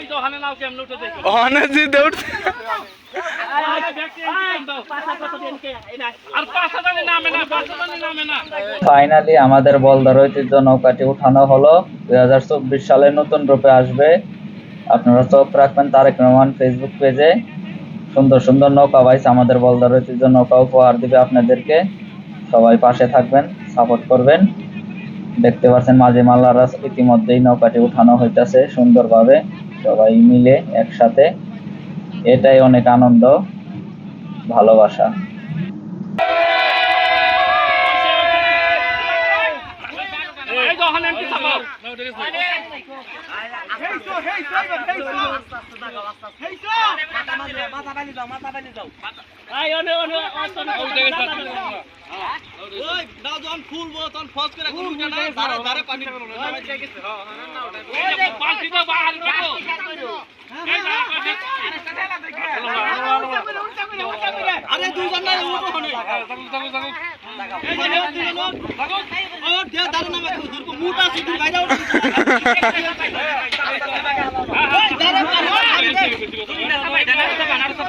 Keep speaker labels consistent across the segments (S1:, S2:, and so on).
S1: ওখানে না
S2: ফাইনালি আমাদের বলদার ঐতিহ্য নৌকাটি উঠানো হলো। দুই হাজার চব্বিশ সালে নতুন রূপে আসবে। আপনারা চোখ রাখবেন তারেক রহমান ফেসবুক পেজে সুন্দর সুন্দর নৌকা বাইস আমাদের বলদার ঐতিহ্য নৌকা উপহার দিবে আপনাদেরকে। সবাই পাশে থাকবেন সাপোর্ট করবেন। দেখতে পাচ্ছেন মাঝে মাল্লারা ইতিমধ্যেই নৌকাটি উঠানো হইতাছে সুন্দরভাবে। সবাই মিলে একসাথে। এটাই অনেক আনন্দ ভালোবাসা।
S1: অনে অনে ওই দাও যখন ফুলবো তখন ফস করে গুলো না ধারে ধারে পানি এই যে পাল্টি তো বাহার করো আরে দুজন না উঠো হনে এই যে দুজন লাগো ও দে দাঁড়া না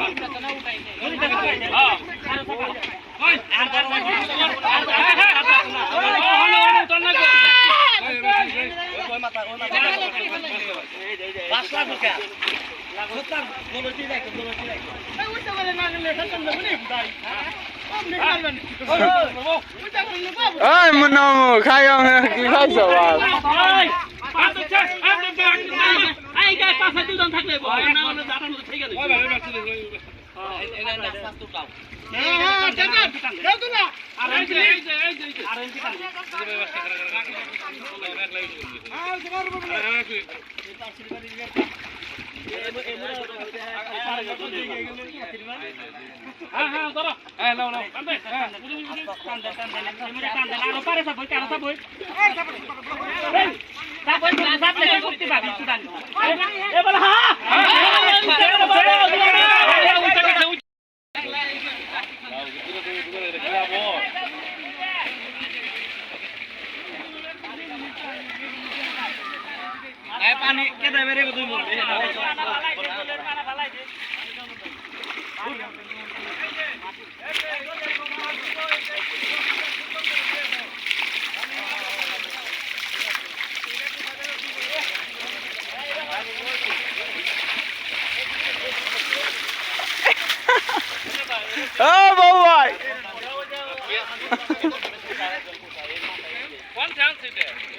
S1: মাকে দুর্গ মুটা সিধু বাইরে উঠো
S3: এই মুন্নামু খাই কি খাইছ বাল
S1: হ্যাঁ হ্যাঁ ধরো হ্যাঁ নাও নাও কান্দে হ্যাঁ পানি কেটে তুই বলবি
S3: ও বউ ভাই
S1: কোন চান্স এটা এটা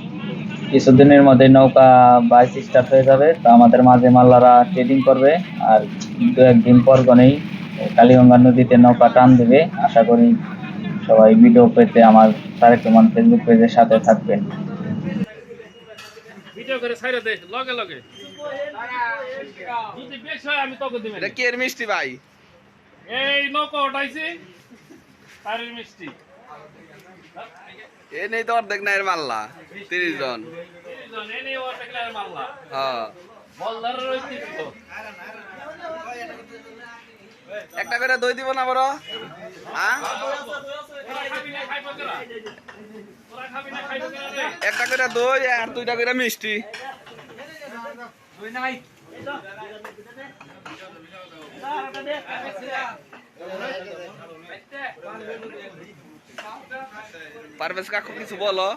S2: কিছুদিনের মধ্যে নৌকা বাইস স্টার্ট হয়ে যাবে। তো আমাদের মাঝে মাল্লারা ট্রেডিং করবে আর দু একদিন পর গনেই কালীগঙ্গা নদীতে নৌকা টান দেবে। আশা করি সবাই ভিডিও পেতে আমার তারেক রহমান ফেসবুক পেজের সাথে থাকবেন।
S1: ভিডিও করে ছাইরে দে লগে লগে। যদি বেশ হয় আমি তোকে দিবেন
S3: এটা কি এর মিষ্টি ভাই?
S1: এই নৌকা উঠাইছি তারের মিষ্টি।
S3: এ নেই তো অর্ধেক না এর মাল্লা, তিরিশ জন। হ্যাঁ। একটা করে দই দিব না বড়? হ্যাঁ? একটা করে দই আর দুইটা করে মিষ্টি। পারভেজ কাকু কিছু বলো।